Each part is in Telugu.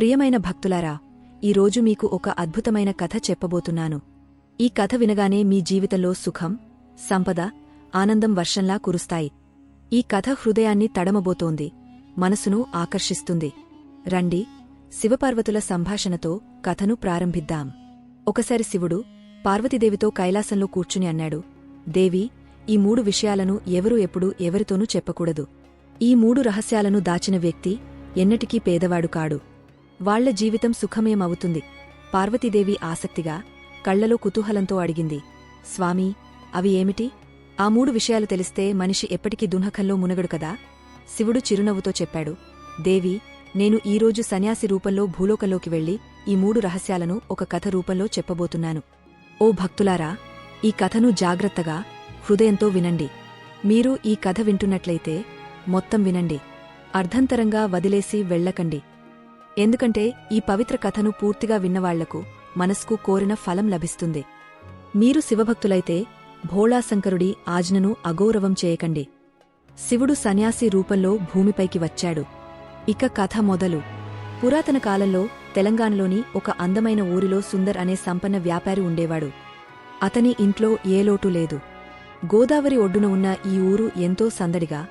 ప్రియమైన భక్తులారా ఈరోజు మీకు ఒక అద్భుతమైన కథ చెప్పబోతున్నాను. ఈ కథ వినగానే మీ జీవితంలో సుఖం సంపద ఆనందం వర్షంలా కురుస్తాయి. ఈ కథ హృదయాన్ని తడమబోతోంది మనసును ఆకర్షిస్తుంది. రండి శివపార్వతుల సంభాషణతో కథను ప్రారంభిద్దాం. ఒకసారి శివుడు పార్వతీదేవితో కైలాసంలో కూర్చుని అన్నాడు దేవి ఈ మూడు విషయాలను ఎవరు ఎప్పుడు ఎవరితోనూ చెప్పకూడదు. ఈ మూడు రహస్యాలను దాచిన వ్యక్తి ఎన్నటికీ పేదవాడు కాడు. వాళ్ళ జీవితం సుఖమయమవుతుంది. పార్వతీదేవి ఆసక్తిగా కళ్ళలో కుతూహలంతో అడిగింది స్వామీ అవి ఏమిటి? ఆ మూడు విషయాలు తెలిస్తే మనిషి ఎప్పటికీ దునఖంలో మునగడు కదా? శివుడు చిరునవ్వుతో చెప్పాడు దేవి నేను ఈరోజు సన్యాసి రూపంలో భూలోకంలోకి వెళ్ళి ఈ మూడు రహస్యాలను ఒక కథ రూపంలో చెప్పబోతున్నాను. ఓ భక్తులారా ఈ కథను జాగ్రత్తగా హృదయంతో వినండి. మీరు ఈ కథ వింటున్నట్లయితే మొత్తం వినండి. అర్ధంతరంగా వదిలేసి వెళ్ళకండి. ఎందుకంటే ఈ పవిత్ర కథను పూర్తిగా విన్నవాళ్ళకు మనస్కు కోరిన ఫలం లభిస్తుంది. మీరు శివభక్తులైతే భోళాశంకరుడి ఆజ్ఞను అగౌరవం చేయకండి. శివుడు సన్యాసి రూపంలో భూమిపైకి వచ్చాడు. ఇక కథ మొదలు. పురాతన కాలంలో తెలంగాణలోని ఒక అందమైన ఊరిలో సుందర్ అనే సంపన్న వ్యాపారి ఉండేవాడు. అతని ఇంట్లో ఏ లోటు లేదు. గోదావరి ఒడ్డున ఉన్న ఈ ఊరు ఎంతో సందడిగా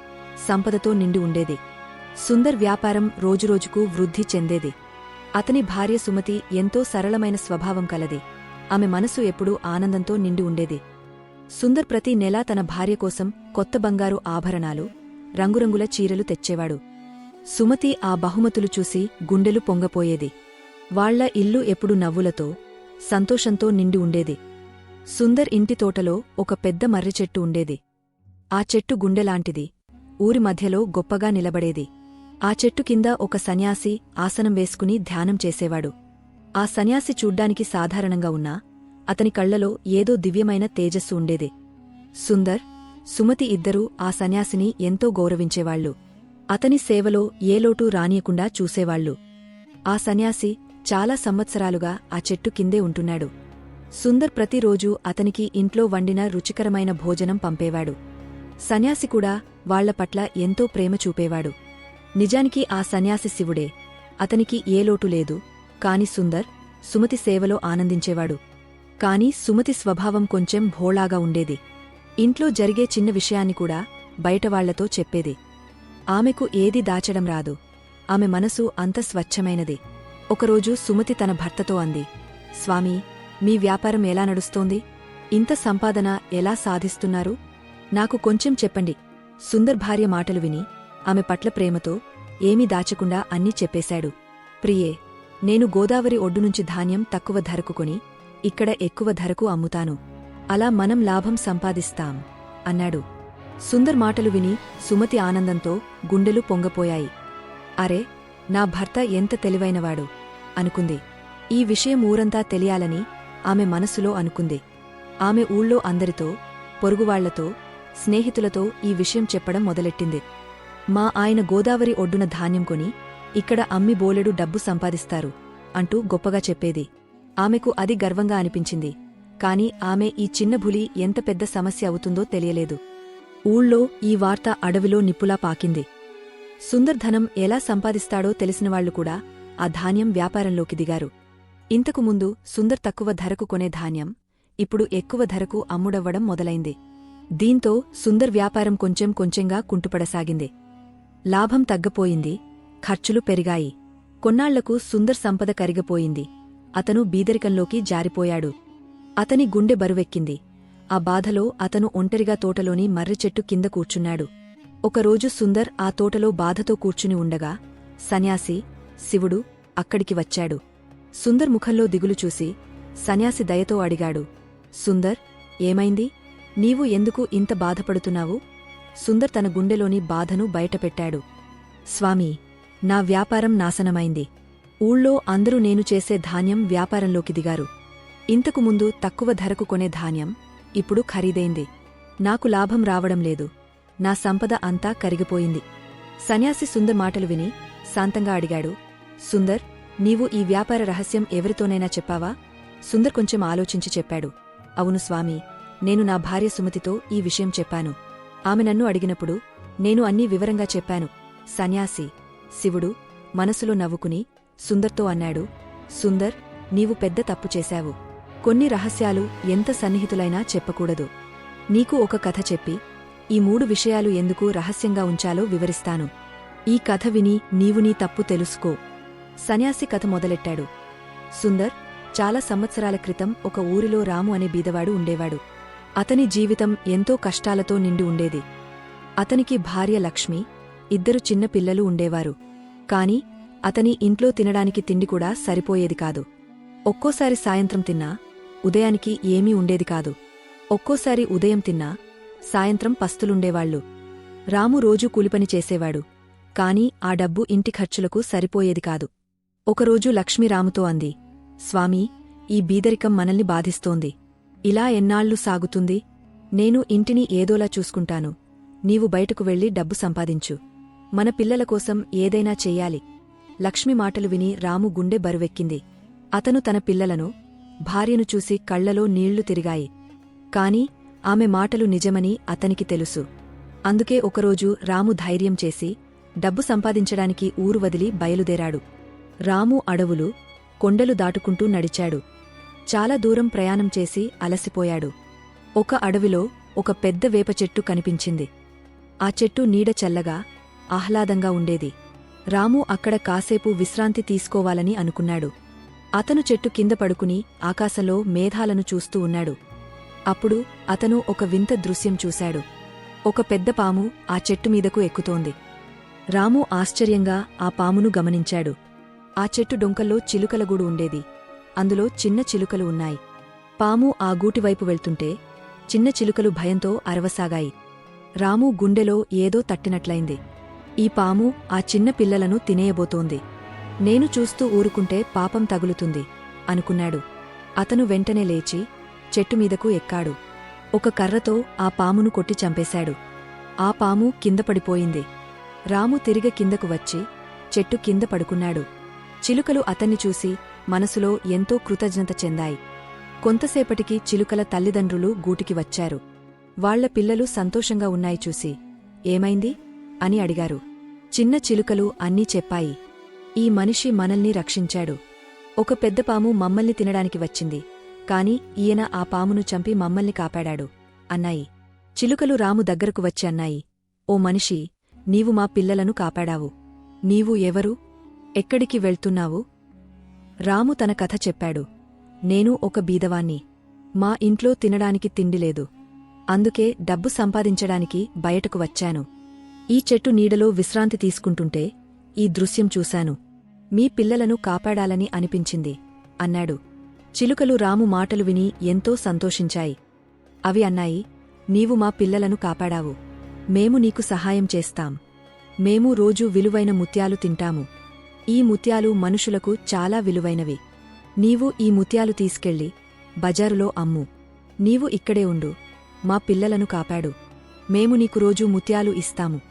సంపదతో నిండి ఉండేది. సుందర్ వ్యాపారం రోజురోజుకు వృద్ధి చెందేది. అతని భార్య సుమతి ఎంతో సరళమైన స్వభావం కలది. ఆమె మనసు ఎప్పుడూ ఆనందంతో నిండి ఉండేది. సుందర్ ప్రతి నెలా తన భార్య కోసం కొత్త బంగారు ఆభరణాలు రంగురంగుల చీరలు తెచ్చేవాడు. సుమతి ఆ బహుమతులు చూసి గుండెలు పొంగపోయేది. వాళ్ళ ఇల్లు ఎప్పుడు నవ్వులతో సంతోషంతో నిండి ఉండేది. సుందర్ ఇంటి తోటలో ఒక పెద్ద మర్రి చెట్టు ఉండేది. ఆ చెట్టు గుండెలాంటిది ఊరి మధ్యలో గొప్పగా నిలబడేది. ఆ చెట్టు కింద ఒక సన్యాసి ఆసనం వేసుకుని ధ్యానం చేసేవాడు. ఆ సన్యాసి చూడ్డానికి సాధారణంగా ఉన్నా అతని కళ్ళలో ఏదో దివ్యమైన తేజస్సు ఉండేది. సుందర్ సుమతి ఇద్దరూ ఆ సన్యాసిని ఎంతో గౌరవించేవాళ్ళు అతని సేవలో ఏ లోటు రానియకుండా చూసేవాళ్ళు ఆ సన్యాసి చాలా సంవత్సరాలుగా ఆ చెట్టు కిందే ఉంటున్నాడు. సుందర్ ప్రతిరోజూ అతనికి ఇంట్లో వండిన రుచికరమైన భోజనం పంపేవాడు. సన్యాసి కూడా వాళ్ళ పట్ల ఎంతో ప్రేమ చూపేవాడు. నిజానికి ఆ సన్యాసి శివుడే. అతనికి ఏ లోటు లేదు. కాని సుందర్ సుమతి సేవలో ఆనందించేవాడు. కాని సుమతి స్వభావం కొంచెం భోళాగా ఉండేది. ఇంట్లో జరిగే చిన్న విషయాన్ని కూడా బయటవాళ్ళతో చెప్పేది. ఆమెకు ఏది దాచడం రాదు. ఆమె మనసు అంత స్వచ్ఛమైనది. ఒకరోజు సుమతి తన భర్తతో అంది స్వామీ మీ వ్యాపారం ఎలా నడుస్తోంది? ఇంత సంపాదన ఎలా సాధిస్తున్నారు? నాకు కొంచెం చెప్పండి. సుందర్ భార్య మాటలు విని ఆమె పట్ల ప్రేమతో ఏమీ దాచకుండా అన్నీ చెప్పేశాడు. ప్రియే నేను గోదావరి ఒడ్డునుంచి ధాన్యం తక్కువ ధరకు కొని ఇక్కడ ఎక్కువ ధరకు అమ్ముతాను. అలా మనం లాభం సంపాదిస్తాం అన్నాడు. సుందర్ మాటలు విని సుమతి ఆనందంతో గుండెలు పొంగపోయాయి. అరే నా భర్త ఎంత తెలివైనవాడు అనుకుంది. ఈ విషయం ఊరంతా తెలియాలని ఆమె మనసులో అనుకుంది. ఆమె ఊళ్ళో అందరితో పొరుగువాళ్ళతో స్నేహితులతో ఈ విషయం చెప్పడం మొదలెట్టింది. మా ఆయన గోదావరి ఒడ్డున ధాన్యం కొని ఇక్కడ అమ్మి బోలెడు డబ్బు సంపాదిస్తారు అంటూ గొప్పగా చెప్పేది. ఆమెకు అది గర్వంగా అనిపించింది. కాని ఆమె ఈ చిన్న భులి ఎంత పెద్ద సమస్య అవుతుందో తెలియలేదు. ఊళ్ళో ఈ వార్త అడవిలో నిప్పులా పాకింది. సుందర్ ధనం ఎలా సంపాదిస్తాడో తెలిసినవాళ్ళు కూడా ఆ ధాన్యం వ్యాపారంలోకి దిగారు. ఇంతకు ముందు సుందర్ తక్కువ ధరకు కొనే ధాన్యం ఇప్పుడు ఎక్కువ ధరకు అమ్ముడవ్వడం మొదలైంది. దీంతో సుందర్ వ్యాపారం కొంచెం కొంచెంగా కుంటుపడసాగింది. లాభం తగ్గపోయింది ఖర్చులు పెరిగాయి. కొన్నాళ్ళకు సుందర్ సంపద కరిగపోయింది. అతను బీదరికంలోకి జారిపోయాడు. అతని గుండె బరువెక్కింది. ఆ బాధలో అతను ఒంటరిగా తోటలోని మర్రిచెట్టు కింద కూర్చున్నాడు. ఒకరోజు సుందర్ ఆ తోటలో బాధతో కూర్చుని ఉండగా సన్యాసి శివుడు అక్కడికి వచ్చాడు. సుందర్ ముఖంలో దిగులు చూసి సన్యాసి దయతో అడిగాడు సుందర్ ఏమైంది? నీవు ఎందుకు ఇంత బాధపడుతున్నావు? సుందర్ తన గుండెలోని బాధను బయటపెట్టాడు. స్వామి నా వ్యాపారం నాశనమైంది. ఊళ్ళో అందరూ నేను చేసే ధాన్యం వ్యాపారంలోకి దిగారు. ఇంతకు ముందు తక్కువ ధరకు కొనే ధాన్యం ఇప్పుడు ఖరీదైంది. నాకు లాభం రావడం లేదు. నా సంపద అంతా కరిగిపోయింది. సన్యాసి సుందర్ మాటలు విని శాంతంగా అడిగాడు. సుందర్ నీవు ఈ వ్యాపార రహస్యం ఎవరితోనైనా చెప్పావా? సుందర్ కొంచెం ఆలోచించి చెప్పాడు. అవును స్వామి నేను నా భార్య సుమతితో ఈ విషయం చెప్పాను. ఆమె నన్ను అడిగినప్పుడు నేను అన్నీ వివరంగా చెప్పాను. సన్యాసి శివుడు మనసులో నవ్వుకుని సుందర్తో అన్నాడు సుందర్ నీవు పెద్ద తప్పు చేశావు. కొన్ని రహస్యాలు ఎంత సన్నిహితులైనా చెప్పకూడదు. నీకు ఒక కథ చెప్పి ఈ మూడు విషయాలు ఎందుకు రహస్యంగా ఉంచాలో వివరిస్తాను. ఈ కథ విని నీవు నీ తప్పు తెలుసుకో. సన్యాసి కథ మొదలెట్టాడు. సుందర్ చాలా సంవత్సరాల క్రితం ఒక ఊరిలో రాము అనే బీదవాడు ఉండేవాడు. అతని జీవితం ఎంతో కష్టాలతో నిండి ఉండేది. అతనికి భార్య లక్ష్మి ఇద్దరు చిన్న పిల్లలు ఉండేవారు. కాని అతని ఇంట్లో తినడానికి తిండి కూడా సరిపోయేది కాదు. ఒక్కోసారి సాయంత్రం తిన్నా ఉదయానికి ఏమీ ఉండేది కాదు. ఒక్కోసారి ఉదయం తిన్నా సాయంత్రం పస్తులుండేవాళ్ళు రాము రోజూ కూలిపని చేసేవాడు. కాని ఆ డబ్బు ఇంటి ఖర్చులకు సరిపోయేది కాదు. ఒకరోజు లక్ష్మి రాముతో అంది స్వామీ ఈ బీదరికం మనల్ని బాధిస్తోంది. ఇలా ఎన్నాళ్ళు సాగుతుంది? నేను ఇంటిని ఏదోలా చూసుకుంటాను. నీవు బయటకు వెళ్ళి డబ్బు సంపాదించు. మన పిల్లల కోసం ఏదైనా చెయ్యాలి లక్ష్మి మాటలు విని రాము గుండె బరువెక్కింది. అతను తన పిల్లలను భార్యను చూసి కళ్ళలో నీళ్ళు తిరిగాయి. కాని ఆమె మాటలు నిజమని అతనికి తెలుసు. అందుకే ఒకరోజు రాము ధైర్యం చేసి డబ్బు సంపాదించడానికి ఊరు వదిలి బయలుదేరాడు. రాము అడవులు కొండలు దాటుకుంటూ నడిచాడు. చాలా దూరం ప్రయాణం చేసి అలసిపోయాడు. ఒక అడవిలో ఒక పెద్ద వేప చెట్టు కనిపించింది. ఆ చెట్టు నీడ చల్లగా ఆహ్లాదంగా ఉండేది. రాము అక్కడ కాసేపు విశ్రాంతి తీసుకోవాలని అనుకున్నాడు. అతను చెట్టు కింద పడుకుని ఆకాశంలో మేఘాలను చూస్తూ ఉన్నాడు. అప్పుడు అతను ఒక వింత దృశ్యం చూశాడు. ఒక పెద్ద పాము ఆ చెట్టు మీదకు ఎక్కుతోంది. రాము ఆశ్చర్యంగా ఆ పామును గమనించాడు. ఆ చెట్టు డొంకల్లో చిలుకల గూడు ఉండేది. అందులో చిన్న చిలుకలు ఉన్నాయి. పాము ఆ గూటివైపు వెళ్తుంటే చిన్న చిలుకలు భయంతో అరవసాగాయి. రాము గుండెలో ఏదో తట్టినట్లయింది. ఈ పాము ఆ చిన్న పిల్లలను తినేయబోతోంది. నేను చూస్తూ ఊరుకుంటే పాపం తగులుతుంది అనుకున్నాడు. అతను వెంటనే లేచి చెట్టుమీదకు ఎక్కాడు. ఒక కర్రతో ఆ పామును కొట్టి చంపేశాడు. ఆ పాము కింద పడిపోయింది. రాము తిరిగ కిందకు వచ్చి చెట్టు కింద పడుకున్నాడు. చిలుకలు అతన్ని చూసి మనసులో ఎంతో కృతజ్ఞత చెందాయి. కొంతసేపటికి చిలుకల తల్లిదండ్రులు గూటికి వచ్చారు. వాళ్ళ పిల్లలు సంతోషంగా ఉన్నాయి చూసి. ఏమైంది? అని అడిగారు. చిన్న చిలుకలు అన్నీ చెప్పాయి. ఈ మనిషి మనల్ని రక్షించాడు. ఒక పెద్ద పాము మమ్మల్ని తినడానికి వచ్చింది. కాని ఈయన ఆ పామును చంపి మమ్మల్ని కాపాడాడు. అన్నాయి. చిలుకలు రాము దగ్గరకు వచ్చి అన్నాయి. ఓ మనిషి నీవు మా పిల్లలను కాపాడావు. నీవు ఎవరు? ఎక్కడికి వెళ్తున్నావు? రాము తన కథ చెప్పాడు. నేను ఒక బీదవాణ్ణి. మా ఇంట్లో తినడానికి తిండిలేదు అందుకే డబ్బు సంపాదించడానికి బయటకు వచ్చాను. ఈ చెట్టు నీడలో విశ్రాంతి తీసుకుంటుంటే ఈ దృశ్యం చూశాను. మీ పిల్లలను కాపాడాలని అనిపించింది అన్నాడు. చిలుకలు రాము మాటలు విని ఎంతో సంతోషించాయి. అవి అన్నాయి నీవు మా పిల్లలను కాపాడావు. మేము నీకు సహాయం చేస్తాం. మేము రోజూ విలువైన ముత్యాలు తింటాము. ఈ ముత్యాలు మనుషులకు చాలా విలువైనవి. నీవు ఈ ముత్యాలు తీసుకెళ్ళి బజారులో అమ్ము. నీవు ఇక్కడే ఉండు. మా పిల్లలను కాపాడు. మేము నీకు రోజూ ముత్యాలు ఇస్తాము.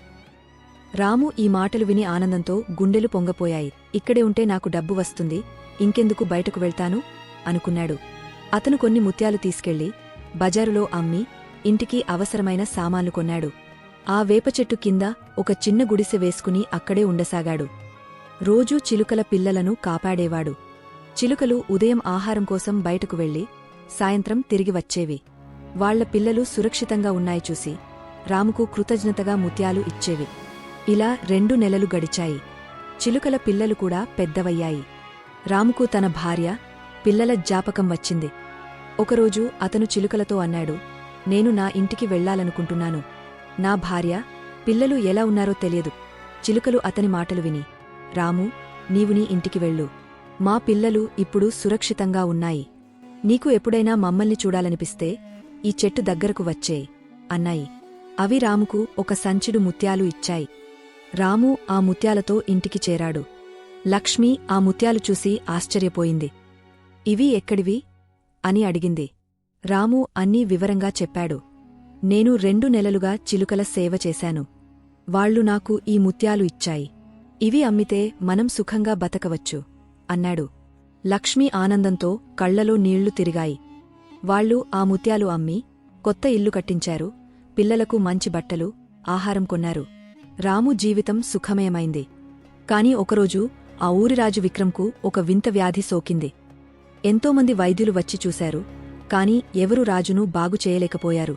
రాము ఈ మాటలు విని ఆనందంతో గుండెలు పొంగపోయాయి. ఇక్కడే ఉంటే నాకు డబ్బు వస్తుంది. ఇంకెందుకు బయటకు వెళ్తాను? అనుకున్నాడు. అతను కొన్ని ముత్యాలు తీసుకెళ్ళి బజారులో అమ్మి ఇంటికి అవసరమైన సామాన్లు కొన్నాడు. ఆ వేపచెట్టు కింద ఒక చిన్న గుడిసె వేసుకుని అక్కడే ఉండసాగాడు. రోజూ చిలుకల పిల్లలను కాపాడేవాడు. చిలుకలు ఉదయం ఆహారం కోసం బయటకు వెళ్ళి సాయంత్రం తిరిగి వచ్చేవి. వాళ్ళ పిల్లలు సురక్షితంగా ఉన్నాయి చూసి రాముకు కృతజ్ఞతగా ముత్యాలు ఇచ్చేవి. ఇలా రెండు నెలలు గడిచాయి. చిలుకల పిల్లలు కూడా పెద్దవయ్యాయి. రాముకు తన భార్య పిల్లల జ్ఞాపకం వచ్చింది. ఒకరోజు అతను చిలుకలతో అన్నాడు నేను నా ఇంటికి వెళ్ళాలనుకుంటున్నాను నా భార్య పిల్లలు ఎలా ఉన్నారో తెలియదు. చిలుకలు అతని మాటలు విని రాము నీవు నీ ఇంటికి వెళ్ళు. మా పిల్లలు ఇప్పుడు సురక్షితంగా ఉన్నాయి. నీకు ఎప్పుడైనా మమ్మల్ని చూడాలనిపిస్తే ఈ చెట్టు దగ్గరకు వచ్చే అన్నాయి. అవి రాముకు ఒక సంచిడు ముత్యాలు ఇచ్చాయి. రాము ఆ ముత్యాలతో ఇంటికి చేరాడు. లక్ష్మి ఆ ముత్యాలు చూసి ఆశ్చర్యపోయింది. ఇవి ఎక్కడివి? అని అడిగింది. రాము అన్నీ వివరంగా చెప్పాడు. నేను రెండు నెలలుగా చిలుకల సేవ చేశాను. వాళ్ళు నాకు ఈ ముత్యాలు ఇచ్చాయి. ఇవి అమ్మితే మనం సుఖంగా బతకవచ్చు అన్నాడు. లక్ష్మి ఆనందంతో కళ్ళలో నీళ్ళు తిరిగాయి. వాళ్ళు ఆ ముత్యాలు అమ్మి కొత్త ఇల్లు కట్టించారు పిల్లలకు మంచి బట్టలు ఆహారం కొన్నారు. రాము జీవితం సుఖమయమైంది. కాని ఒకరోజు ఆ ఊరి రాజు విక్రమ్కు ఒక వింత వ్యాధి సోకింది. ఎంతోమంది వైద్యులు వచ్చి చూశారు కాని ఎవరూ రాజును బాగు చేయలేకపోయారు.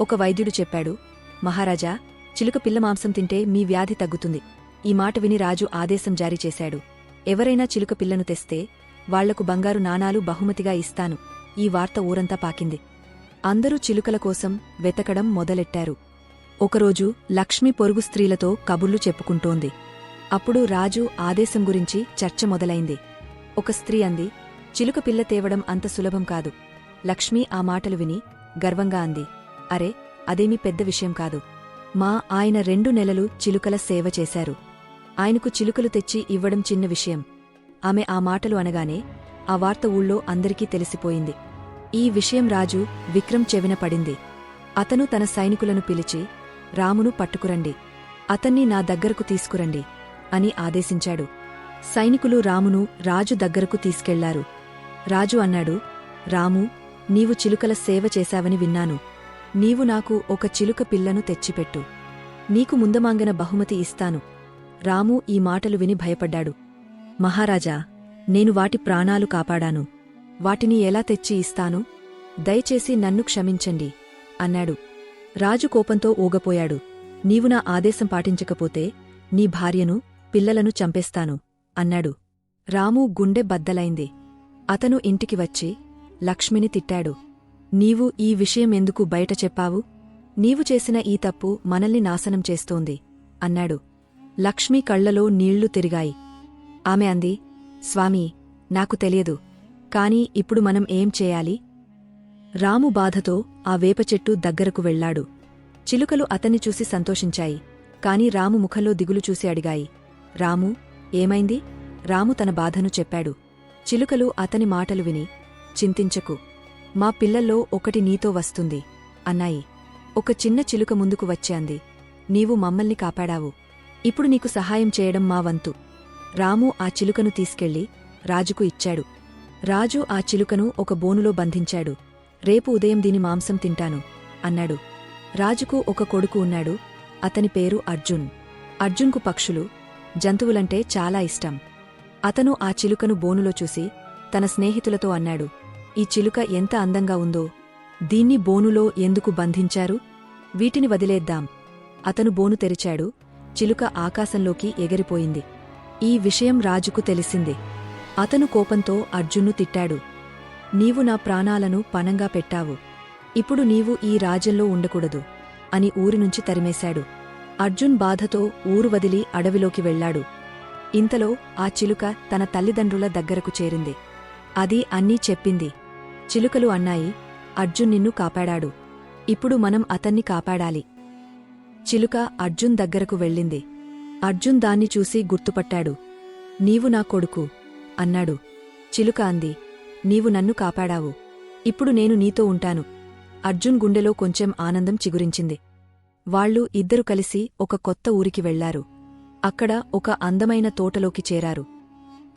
ఒక వైద్యుడు చెప్పాడు మహారాజా చిలుక పిల్ల మాంసం తింటే మీ వ్యాధి తగ్గుతుంది. ఈ మాట విని రాజు ఆదేశం జారీ చేశాడు. ఎవరైనా చిలుక పిల్లను తెస్తే వాళ్ళకు బంగారు నాణాలు బహుమతిగా ఇస్తాను. ఈ వార్త ఊరంతా పాకింది. అందరూ చిలుకల కోసం వెతకడం మొదలెట్టారు. ఒకరోజు లక్ష్మి పొరుగు స్త్రీలతో కబుర్లు చెప్పుకుంటోంది. అప్పుడు రాజు ఆదేశం గురించి చర్చ మొదలైంది. ఒక స్త్రీ అంది చిలుక పిల్ల తేవడం అంత సులభం కాదు లక్ష్మి ఆ మాటలు విని గర్వంగా అంది అరే అదేమీ పెద్ద విషయం కాదు. మా ఆయన రెండు నెలలు చిలుకల సేవ చేశారు. ఆయనకు చిలుకలు తెచ్చి ఇవ్వడం చిన్న విషయం. ఆమె ఆ మాటలు అనగానే ఆ వార్త ఊళ్ళో అందరికీ తెలిసిపోయింది. ఈ విషయం రాజు విక్రమ్ చెవిన పడింది. అతను తన సైనికులను పిలిచి రామును పట్టుకురండి. అతన్ని నా దగ్గరకు తీసుకురండి అని ఆదేశించాడు. సైనికులు రామును రాజు దగ్గరకు తీసుకెళ్ళారు. రాజు అన్నాడు రాము నీవు చిలుకల సేవ చేశావని విన్నాను. నీవు నాకు ఒక చిలుక పిల్లను తెచ్చిపెట్టు. నీకు ముందమాంగన బహుమతి ఇస్తాను. రాము ఈ మాటలు విని భయపడ్డాడు. మహారాజా నేను వాటి ప్రాణాలు కాపాడాను. వాటిని ఎలా తెచ్చి ఇస్తాను? దయచేసి నన్ను క్షమించండి అన్నాడు. రాజు కోపంతో ఊగపోయాడు. నీవు నా ఆదేశం పాటించకపోతే నీ భార్యను పిల్లలను చంపేస్తాను అన్నాడు. రాము గుండె బద్దలైంది. అతను ఇంటికి వచ్చి లక్ష్మిని తిట్టాడు. నీవు ఈ విషయం ఎందుకు బయట చెప్పావు? నీవు చేసిన ఈ తప్పు మనల్ని నాశనం చేస్తోంది అన్నాడు. లక్ష్మి కళ్ళలో నీళ్ళు తిరిగాయి. ఆమె అంది స్వామీ నాకు తెలియదు. కాని ఇప్పుడు మనం ఏం చేయాలి? రాము బాధతో ఆ వేపచెట్టు దగ్గరకు వెళ్ళాడు చిలుకలు అతన్ని చూసి సంతోషించాయి. కాని రాము ముఖంలో దిగులు చూసి అడిగాయి రాము ఏమైంది? రాము తన బాధను చెప్పాడు. చిలుకలు అతని మాటలు విని చింతించకు. మా పిల్లల్లో ఒకటి నీతో వస్తుంది అన్నాయి. ఒక చిన్న చిలుక ముందుకు వచ్చే అంది నీవు మమ్మల్ని కాపాడావు. ఇప్పుడు నీకు సహాయం చేయడం మా వంతు. రాము ఆ చిలుకను తీసుకెళ్ళి రాజుకు ఇచ్చాడు. రాజు ఆ చిలుకను ఒక బోనులో బంధించాడు. రేపు ఉదయం దీని మాంసం తింటాను అన్నాడు. రాజుకు ఒక కొడుకు ఉన్నాడు అతని పేరు అర్జున్. అర్జున్కు పక్షులు జంతువులంటే చాలా ఇష్టం. అతను ఆ చిలుకను బోనులో చూసి తన స్నేహితులతో అన్నాడు ఈ చిలుక ఎంత అందంగా ఉందో దీన్ని బోనులో ఎందుకు బంధించారు? వీటిని వదిలేద్దాం. అతను బోను తెరిచాడు చిలుక ఆకాశంలోకి ఎగిరిపోయింది. ఈ విషయం రాజుకు తెలిసింది. అతను కోపంతో అర్జున్ను తిట్టాడు. నీవు నా ప్రాణాలను పణంగా పెట్టావు. ఇప్పుడు నీవు ఈ రాజ్యంలో ఉండకూడదు అని ఊరినుంచి తరిమేశాడు. అర్జున్ బాధతో ఊరు వదిలి అడవిలోకి వెళ్ళాడు ఇంతలో ఆ చిలుక తన తల్లిదండ్రుల దగ్గరకు చేరింది. అది అన్నీ చెప్పింది. చిలుకలు అన్నాయి. అర్జున్ నిన్ను కాపాడాడు. ఇప్పుడు మనం అతన్ని కాపాడాలి. చిలుక అర్జున్ దగ్గరకు వెళ్ళింది. అర్జున్ దాన్ని చూసి గుర్తుపట్టాడు. నీవు నా కొడుకు అన్నాడు. చిలుక అంది. నీవు నన్ను కాపాడావు. ఇప్పుడు నేను నీతో ఉంటాను. అర్జున్ గుండెలో కొంచెం ఆనందం చిగురించింది. వాళ్ళు ఇద్దరు కలిసి ఒక కొత్త ఊరికి వెళ్ళారు. అక్కడ ఒక అందమైన తోటలోకి చేరారు.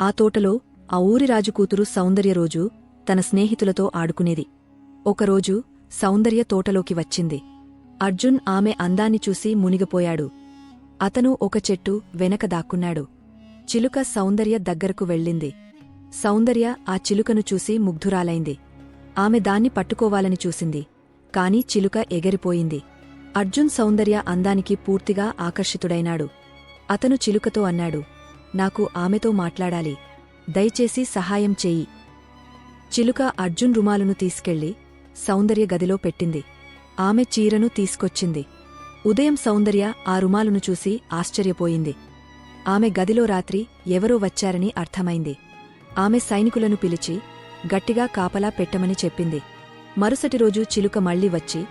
ఆ తోటలో ఆ ఊరి రాజు కూతురు సౌందర్యరోజు తన స్నేహితులతో ఆడుకునేది. ఒకరోజు సౌందర్య తోటలోకి వచ్చింది. అర్జున్ ఆమె అందాన్ని చూసి మునిగిపోయాడు. అతను ఒక చెట్టు వెనక దాక్కున్నాడు. చిలుక సౌందర్య దగ్గరకు వెళ్ళింది. సౌందర్య ఆ చిలుకను చూసి ముగ్ధురాలైంది. ఆమె దాన్ని పట్టుకోవాలని చూసింది. కాని చిలుక ఎగరిపోయింది. అర్జున్ సౌందర్య అందానికి పూర్తిగా ఆకర్షితుడైనాడు. అతను చిలుకతో అన్నాడు నాకు ఆమెతో మాట్లాడాలి. దయచేసి సహాయం చేయి. చిలుక అర్జున్ రుమాలును తీసుకెళ్ళి సౌందర్య గదిలో పెట్టింది. ఆమె చీరను తీసుకొచ్చింది. ఉదయం సౌందర్య ఆ రుమాలును చూసి ఆశ్చర్యపోయింది. ఆమె గదిలో రాత్రి ఎవరో వచ్చారని అర్థమైంది. ఆమె సైనికులను పిలిచి గట్టిగా కాపలా పెట్టమని చెప్పింది. మరుసటి రోజు చిలుక మళ్ళీ వచ్చి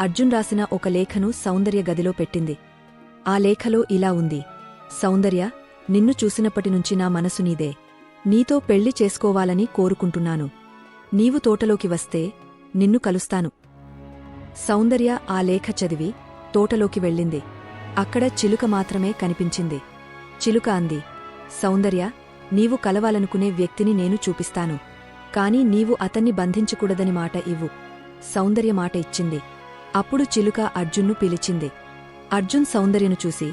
అర్జున్ రాసిన ఒక లేఖను సౌందర్య గదిలో పెట్టింది. ఆ లేఖలో ఇలా ఉంది. సౌందర్య నిన్ను చూసినప్పటినుంచి నా మనసు నీదే. నీతో పెళ్ళి చేసుకోవాలని కోరుకుంటున్నాను. నీవు తోటలోకి వస్తే నిన్ను కలుస్తాను. సౌందర్య ఆ లేఖ చదివి తోటలోకి వెళ్ళింది. అక్కడ చిలుక మాత్రమే కనిపించింది. చిలుక అంది సౌందర్య నీవు కలవాలనుకునే వ్యక్తిని నేను చూపిస్తాను. కాని నీవు అతన్ని బంధించకూడదని మాట ఇవ్వు. సౌందర్య మాట ఇచ్చింది. అప్పుడు చిలుక అర్జున్ను పిలిచింది. అర్జున్ సౌందర్యను చూసి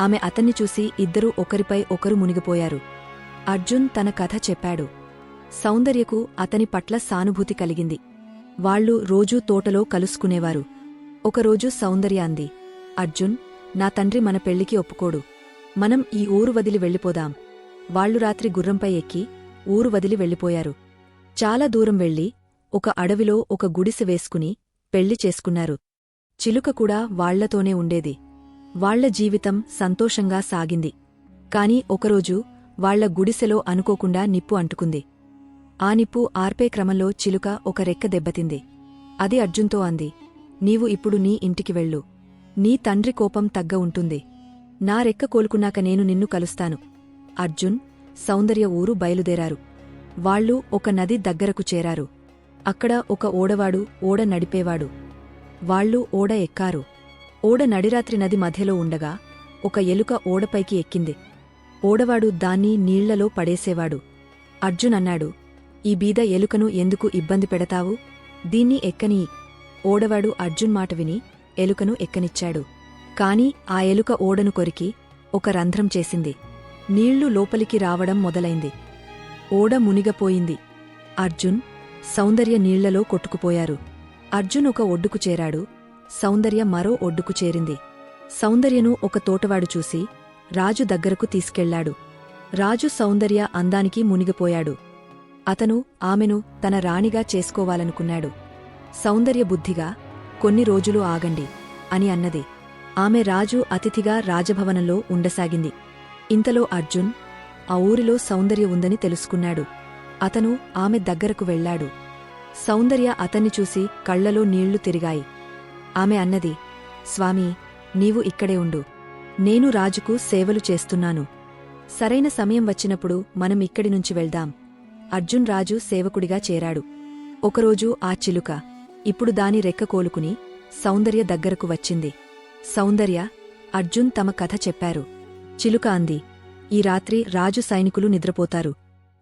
ఆమె అతన్ని చూసి ఇద్దరూ ఒకరిపై ఒకరు మునిగిపోయారు. అర్జున్ తన కథ చెప్పాడు. సౌందర్యకు అతని పట్ల సానుభూతి కలిగింది. వాళ్ళు రోజూ తోటలో కలుసుకునేవారు. ఒకరోజు సౌందర్య అంది అర్జున్ నా తండ్రి మన పెళ్ళికి ఒప్పుకోడు. మనం ఈ ఊరు వదిలి వెళ్ళిపోదాం. వాళ్ళు రాత్రి గుర్రంపై ఎక్కి ఊరు వదిలి వెళ్ళిపోయారు. చాలా దూరం వెళ్ళి ఒక అడవిలో ఒక గుడిసె వేసుకుని పెళ్ళి చేసుకున్నారు. చిలుక కూడా వాళ్ళతోనే ఉండేది. వాళ్ళ జీవితం సంతోషంగా సాగింది. కాని ఒకరోజు వాళ్ళ గుడిసెలో అనుకోకుండా నిప్పు అంటుకుంది. ఆ నిప్పు ఆర్పే క్రమంలో చిలుక ఒక రెక్క దెబ్బతింది. అది అర్జున్తో అంది నీవు ఇప్పుడు నీ ఇంటికి వెళ్ళు. నీ తండ్రి కోపం తగ్గ ఉంటుంది. నా రెక్క కోలుకున్నాక నేను నిన్ను కలుస్తాను. అర్జున్ సౌందర్య ఊరు బయలుదేరారు. వాళ్ళు ఒక నది దగ్గరకు చేరారు. అక్కడ ఒక ఓడవాడు ఓడ నడిపేవాడు. వాళ్ళు ఓడ ఎక్కారు. ఓడ నడిరాత్రి నది మధ్యలో ఉండగా ఒక ఎలుక ఓడపైకి ఎక్కింది. ఓడవాడు దాన్ని నీళ్ళలో పడేసేవాడు. అర్జున్ అన్నాడు ఈ బీద ఎలుకను ఎందుకు ఇబ్బంది పెడతావు? దీన్ని ఎక్కనీ ఓడవాడు అర్జున్ మాట విని ఎలుకను ఎక్కనిచ్చాడు. కాని ఆ ఎలుక ఓడను కొరికి ఒక రంధ్రం చేసింది. నీళ్ళు లోపలికి రావడం మొదలైంది. ఓడ మునిగపోయింది. అర్జున్ సౌందర్య నీళ్ళలో కొట్టుకుపోయారు. అర్జున్ ఒక ఒడ్డుకు చేరాడు. సౌందర్య మరో ఒడ్డుకు చేరింది. సౌందర్యను ఒక తోటవాడు చూసి రాజు దగ్గరకు తీసుకెళ్ళాడు. రాజు సౌందర్య అందానికి మునిగిపోయాడు. అతను ఆమెను తన రాణిగా చేసుకోవాలనుకున్నాడు. సౌందర్య బుద్ధిగా కొన్ని రోజులు ఆగండి అని అన్నది. ఆమె రాజు అతిథిగా రాజభవనంలో ఉండసాగింది. ఇంతలో అర్జున్ ఆ ఊరిలో సౌందర్య ఉందని తెలుసుకున్నాడు. అతను ఆమె దగ్గరకు వెళ్ళాడు సౌందర్య అతన్ని చూసి కళ్ళలో నీళ్ళు తిరిగాయి. ఆమె అన్నది స్వామి నీవు ఇక్కడే ఉండు. నేను రాజుకు సేవలు చేస్తున్నాను. సరైన సమయం వచ్చినప్పుడు మనం ఇక్కడి నుంచి వెళ్దాం. అర్జున్ రాజు సేవకుడిగా చేరాడు. ఒకరోజు ఆ చిలుక ఇప్పుడు దాని రెక్క కోలుకుని సౌందర్య దగ్గరకు వచ్చింది. సౌందర్య అర్జున్ తమ కథ చెప్పారు. చిలుక అంది ఈ రాత్రి రాజు సైనికులు నిద్రపోతారు.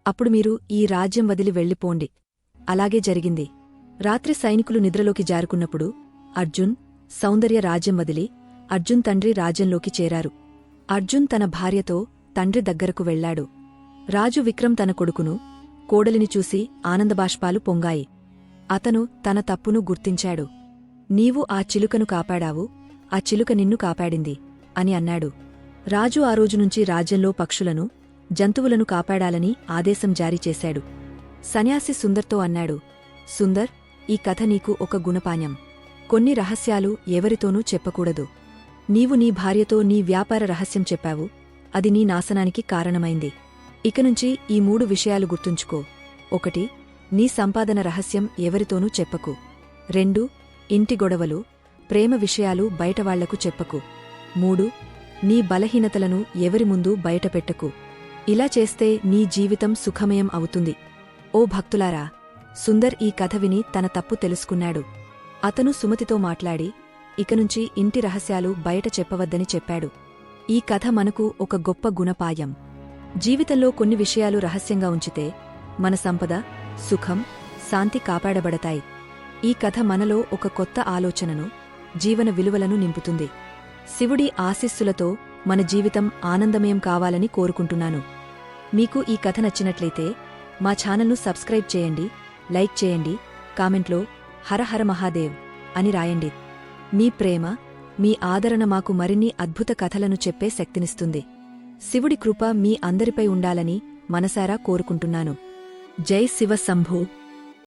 అప్పుడు మీరు ఈ రాజ్యం వదిలి వెళ్ళిపోండి. అలాగే జరిగింది. రాత్రి సైనికులు నిద్రలోకి జారుకున్నప్పుడు అర్జున్ సౌందర్య రాజ్యం వదిలి అర్జున్ తండ్రి రాజ్యంలోకి చేరారు. అర్జున్ తన భార్యతో తండ్రి దగ్గరకు వెళ్ళాడు రాజు విక్రమ్ తన కొడుకును కోడలిని చూసి ఆనందబాష్పాలు పొంగాయి. అతను తన తప్పును గుర్తించాడు. నీవు ఆ చిలుకను కాపాడావు ఆ చిలుక నిన్ను కాపాడింది అని అన్నాడు. రాజు ఆ రోజునుంచి రాజ్యంలో పక్షులను జంతువులను కాపాడాలని ఆదేశం జారీ చేశాడు. సన్యాసి సుందర్తో అన్నాడు సుందర్ ఈ కథ నీకు ఒక గుణపాణ్యం కొన్ని రహస్యాలు ఎవరితోనూ చెప్పకూడదు. నీవు నీ భార్యతో నీ వ్యాపార రహస్యం చెప్పావు. అది నీ నాశనానికి కారణమైంది. ఇకనుంచి ఈ మూడు విషయాలు గుర్తుంచుకో. ఒకటి నీ సంపాదన రహస్యం ఎవరితోనూ చెప్పకు. రెండు ఇంటి గొడవలు ప్రేమ విషయాలు బయటవాళ్ళకు చెప్పకు. మూడు నీ బలహీనతలను ఎవరి ముందు బయటపెట్టకు ఇలా చేస్తే నీ జీవితం సుఖమయం అవుతుంది. ఓ భక్తులారా సుందర్ ఈ కథ విని తన తప్పు తెలుసుకున్నాడు. అతను సుమతితో మాట్లాడి ఇకనుంచి ఇంటి రహస్యాలు బయట చెప్పవద్దని చెప్పాడు. ఈ కథ మనకు ఒక గొప్ప గుణపాయం జీవితంలో కొన్ని విషయాలు రహస్యంగా ఉంచితే మన సంపద సుఖం శాంతి కాపాడబడతాయి. ఈ కథ మనలో ఒక కొత్త ఆలోచనను జీవన విలువలను నింపుతుంది. శివుడి ఆశీస్సులతో మన జీవితం ఆనందమయం కావాలని కోరుకుంటున్నాను. మీకు ఈ కథ నచ్చినట్లయితే మా ఛానల్ను సబ్స్క్రైబ్ చేయండి లైక్ చేయండి కామెంట్లో హరహర మహాదేవ్ అని రాయండి. మీ ప్రేమ మీ ఆదరణ మాకు మరిన్ని అద్భుత కథలను చెప్పే శక్తినిస్తుంది. శివుడి కృప మీ అందరిపై ఉండాలని మనసారా కోరుకుంటున్నాను. జై శివ శంభూ.